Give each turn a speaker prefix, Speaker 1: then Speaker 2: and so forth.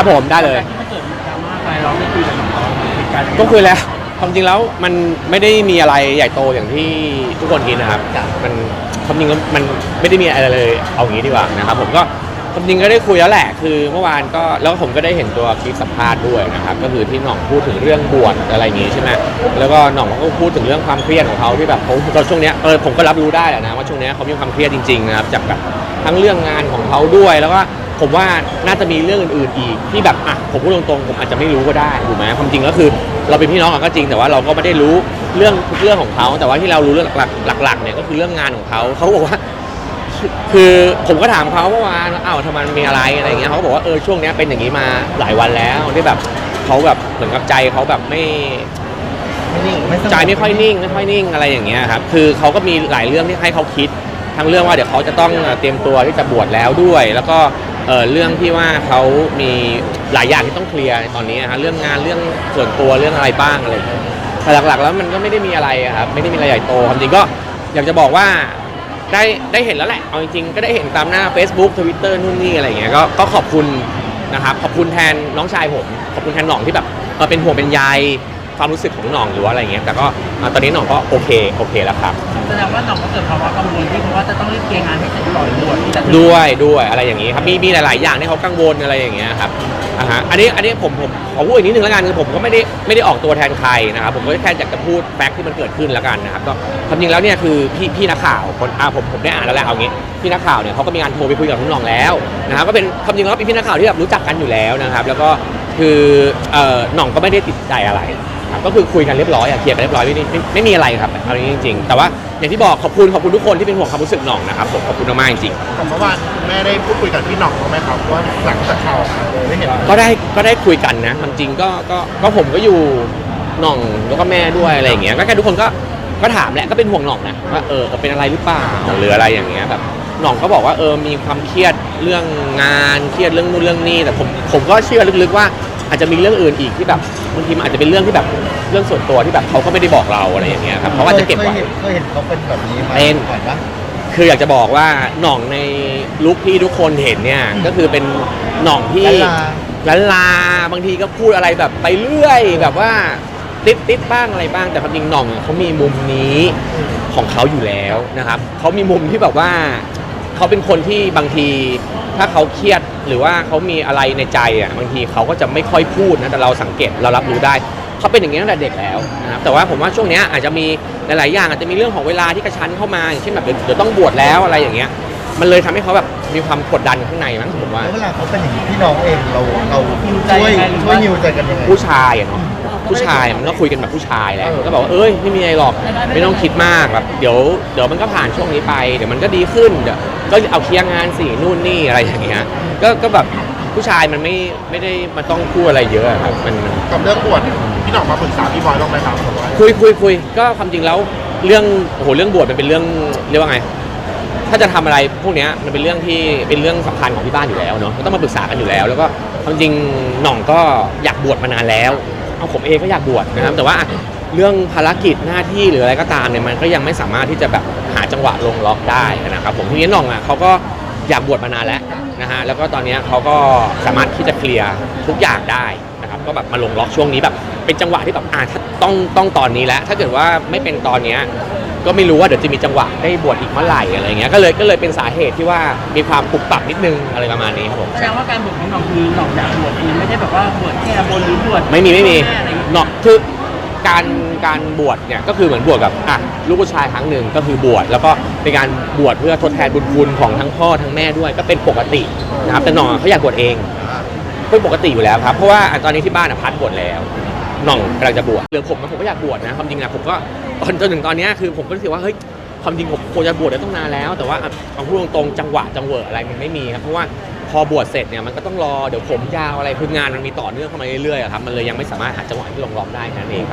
Speaker 1: ครับผมได้เลย
Speaker 2: ที่มันเกิดดราม่าไปเราได้คุยกับน้องๆเหตุการณ์
Speaker 1: ก็คุยแล้วความจริงแล้วมันไม่ได้มีอะไรใหญ่โตอย่างที่ทุกคนคิดนะครับ มันความจริงแล้วมันไม่ได้มีอะไรเลย เอางี้ดีกว่านะครับ ผมก็ความจริงก็ได้คุยแล้วแหละ คือเมื่อวานก็แล้วผมก็ได้เห็นตัวคลิปสัมภาษณ์ด้วยนะครับ ก็คือที่หน่องพูดถึงเรื่องบวชอะไรอย่างงี้ใช่ไหมแล้วก็หน่องก็พูดถึงเรื่องความเครียดของเขาที่แบบเขาตอนช่วงเนี้ยเออผมก็รับรู้ได้แหละนะว่าช่วงเนี้ยเขามีความเครียดจริงๆนะครับจากแบบทั้งเรื่องงานของเขาด้วยแล้วก็ ผมว่าน่าจะมีเรื่องอื่นๆอีกที่แบบอะผมพูดตรงๆผมอาจจะไม่รู้ก็ได้ถูกไหมความจริงก็คือ เราเป็นพี่น้องกันก็จริงแต่ว่าเราก็ไม่ได้รู้เรื่องทุกเรื่องของเขา แต่ว่าที่เรารู้เรื่องหลักๆหลักๆเนี่ยก็คือเรื่องงานของเขาเขาบอกว่า คือผมก็ถามเขาเมื่อวานว่าอ้าวทำไมมันมีอะไรอะไรอย่างเงี้ยเขาก็บอกว่าเออช่วงเนี้ยเป็นอย่างนี้มาหลายวันแล้วที่แบบเขาแบบเหมือนกับใจเขาแบบไม่
Speaker 3: ไม่นิ่งไม่สงบ
Speaker 1: ใจไม่ค่อยนิ่งไม่ค่อยนิ่งอะไรอย่างเงี้ยครับคือเขาก็มีหลายเรื่องที่ให้เขาคิด ทั้งเรื่องว่าเดี๋ยวเขาจะต้องเตรียมตัวที่จะบวชแล้วด้วย แล้วก็ เออเรื่องที่ว่าเขามีหลายอย่างที่ต้องเคลียร์ตอนนี้ฮะเรื่องงานเรื่องส่วนตัวเรื่องอะไรบ้างอะไรอย่างเงี้ยแต่หลักๆแล้วมันก็ไม่ได้มีอะไรอะครับไม่ได้มีอะไรใหญ่โตความจริงก็อยากจะบอกว่าได้ได้เห็นแล้วแหละเอาจริงๆก็ได้เห็นตามหน้า Facebook Twitter นู่นนี่อะไรอย่างเงี้ยก็ก็ขอบคุณนะครับขอบคุณแทนน้องชายผม ขอบคุณแทนหน่องที่แบบเออเป็นห่วงเป็นใย ความรู้สึกของหน่องหรือว่าอะไรเงี้ยแต่ก็อะตอนนี้หน่องก็โอเคโอเคแล้วครับ
Speaker 2: แสดงว่าน้องก็เกิดภาวะกังวลที่เพราะว่าจะต้องรีบเคลียร์งานให้เสร็จก่อนบวชที่จะถึง
Speaker 1: ด้วยด้วยอะไรอย่างนี้ครับมีมีหลาย ๆ อย่างที่เขากังวลอะไรอย่างเงี้ยครับอ่าฮะอันนี้อันนี้ผมผมขอพูดอีกนิดนึงแล้วกันคือผมก็ไม่ได้ไม่ได้ออกตัวแทนใครนะครับผมก็แค่อยากจะพูดแฟกต์ที่มันเกิดขึ้นแล้วกันนะครับก็ความจริงแล้วเนี่ยคือพี่พี่นักข่าวคนอ่าผมผมได้อ่านแล้วแหละเอางี้พี่นักข่าวเนี่ยเขาก็มีการโทรไปคุยกับน้องๆแล้วนะครับก็เป็นความจริงแล้วเป็นพี่นักข่าวที่แบบรู้จักกันอยู่แล้วนะครับ แล้วก็คือเอ่อหน่องก็ไม่ได้ติดใจอะไร ครับก็คือคุยกันเรียบร้อยอะเคลียร์กันเรียบร้อยไม่ได้ไม่ไม่มีอะไรครับเอาจริงๆ แต่ว่าอย่างที่บอกขอบคุณขอบคุณทุกคนที่เป็นห่วงความรู้สึกหน่องนะครับผมขอบคุณมากๆจริงๆ
Speaker 3: แต่เมื่อวานแม่ได้พูดคุยกับพี่หน่องเขาไหมครับว่าหลังจากข่าวออกมาเลยได้เห็น
Speaker 1: ก็ได้ก็ได้คุยกันนะความจริงก็ก็ก็ผมก็อยู่หน่องแล้วก็แม่ด้วยอะไรอย่างเงี้ยก็แค่ทุกคนก็ก็ถามแหละก็เป็นห่วงหน่องนะว่าเออเป็นอะไรหรือเปล่าหรืออะไรอย่างเงี้ยแบบหน่องก็บอกว่าเออมีความเครียดเรื่องงานเครียดเรื่องนู่นเรื่องนี้แต่ผมผมก็เชื่อลึกๆว่า อาจจะมีเรื่องอื่นอีกที่แบบบางทีมันอาจจะเป็นเรื่องที่แบบเรื่องส่วนตัวที่แบบเขาก็ไม่ได้บอกเราอะไรอย่างเงี้ยครับเขาอาจจะเก็บไว้
Speaker 3: เคยห็นเคยเห็นเขาเป็นแบบนี้มา
Speaker 1: เป็น
Speaker 3: ก่อนปะ
Speaker 1: คืออยากจะบอกว่าหน่องในลุคที่ทุกคนเห็นเนี่ยก็คือเป็นหน่องที่
Speaker 3: ลาลา
Speaker 1: ลันลาบางทีก็พูดอะไรแบบไปเรื่อยแบบว่าติดติดบ้างอะไรบ้างแต่ความจริงหน่องอะเขามีมุมนี้ของเขาอยู่แล้วนะครับเขามีมุมที่แบบว่า เขาเป็นคนที่บางทีถ้าเขาเครียดหรือว่าเขามีอะไรในใจอะบางทีเขาก็จะไม่ค่อยพูดนะแต่เราสังเกตเรารับรู้ได้เขาเป็นอย่างนี้ตั้งแต่เด็กแล้วนะครับแต่ว่าผมว่าช่วงเนี้ยอาจจะมีหลายๆอย่างอาจจะมีเรื่องของเวลาที่กระชั้นเข้ามาอย่างเช่นแบบเดี๋ยวเดี๋ยวต้องบวชแล้วอะไรอย่างเงี้ยมันเลยทำให้เขาแบบมีความกดดันข้างในมั้งผมว่า
Speaker 3: แล้วเวลาเขาเป็นอย่างนี้พี่น้องเองเราเรา
Speaker 2: ฮิวใจ
Speaker 3: ช่วย
Speaker 2: ยังไงหรือ
Speaker 3: ช่วย
Speaker 2: ว่า
Speaker 3: นิวใจกันยังไง
Speaker 1: ผู้ชายอะเนาะ ผู้ชายมันก็คุยกันแบบผู้ชายแหละ
Speaker 3: เออ
Speaker 1: ก็บอกว่าเอ้ยไม่มีอะไรหรอกไม่ต้องคิดมากแบบเดี๋ยวเดี๋ยวมันก็ผ่านช่วงนี้ไปเดี๋ยวมันก็ดีขึ้นเดี๋ยวก็เอาเคลียร์งานสินู่นนี่อะไรอย่างเงี้ยก็ก็แบบผู้ชายมันไม่ไม่ได้มันต้องพูดอะไรเยอะอะครับมัน
Speaker 3: กับเรื่องบวชพี่หน่องมาปรึกษาพี่บอยบ้างไหมครับผมว่า
Speaker 1: คุยคุยคุยก็ความจริงแล้วเรื่องโอ้โหเรื่องบวชมันเป็นเรื่องเรียกว่าไง ถ้าจะทำอะไรพวกเนี้ยมันเป็นเรื่องที่เป็นเรื่องสำคัญของที่บ้านอยู่แล้วเนาะก็ต้องมาปรึกษากันอยู่แล้ว แล้วก็ความจริงหน่องก็อยากบวชมานานแล้ว เอาผมเองก็อยากบวชนะครับ แต่ว่าเรื่องภารกิจหน้าที่หรืออะไรก็ตามเนี่ยมันก็ยังไม่สามารถที่จะแบบหาจังหวะลงล็อกได้นะครับผมทีนี้หน่องอะเขาก็อยากบวชมานานแล้วนะฮะแล้วก็ตอนเนี้ยเขาก็สามารถที่จะเคลียร์ทุกอย่างได้นะครับก็แบบมาลงล็อกช่วงนี้แบบ เป็นจังหวะที่แบบอ่าถ้าต้องต้องตอนนี้แล้วถ้าเกิดว่าไม่เป็นตอนเนี้ยก็ไม่รู้ว่าเดี๋ยวจะมีจังหวะได้บวชอีกเมื่อไหร่อะไรเงี้ยก็เลยก็เลยเป็นสาเหตุที่ว่ามีความปรับปรับนิดนึงอะไรประมาณนี้ครับผม
Speaker 2: แสดงว่าการบวชของน้องคือน้องอยากบวชเองไม่ได้แบบว่าบวชแค่บนหรือบวช
Speaker 1: ไม่มีไม่มี
Speaker 2: แค่อะไรอย่างเงี้ย
Speaker 1: เนาะคือการการบวชเนี่ยก็คือเหมือนบวชกับอะลูกผู้ชายครั้งหนึ่งก็คือบวชแล้วก็เป็นการบวชเพื่อทดแทนบุญคุณของทั้งพ่อทั้งแม่ด้วยก็เป็นปกตินะครับแต่หน่องเขาอยากบวชเองเป็นปกติอยู่แล้วครับเพราะว่าตอนนี้ที่บ้านอะพัดบวชแล้ว หน่องกำลังจะบวชเหรือผมนะผมก็อยากบวชนะความจริงนะผมก็ตอนจนถึงตอนนี้คือผมก็รู้สึกว่าเฮ้ยความจริงผมควรจะบวชได้ต้องนานแล้ว แต่ว่าเอาพูดตรงๆจังหวะจังเวออะไรมันไม่มีครับเพราะว่าพอบวชเสร็จเนี่ยมันก็ต้องรอเดี๋ยวผมยาวอะไรคืองานมันมีต่อเนื่องเข้ามาเรื่อยๆครับมันเลยยังไม่สามารถหาจังหวะที่ลงรอกได้นั่นเอง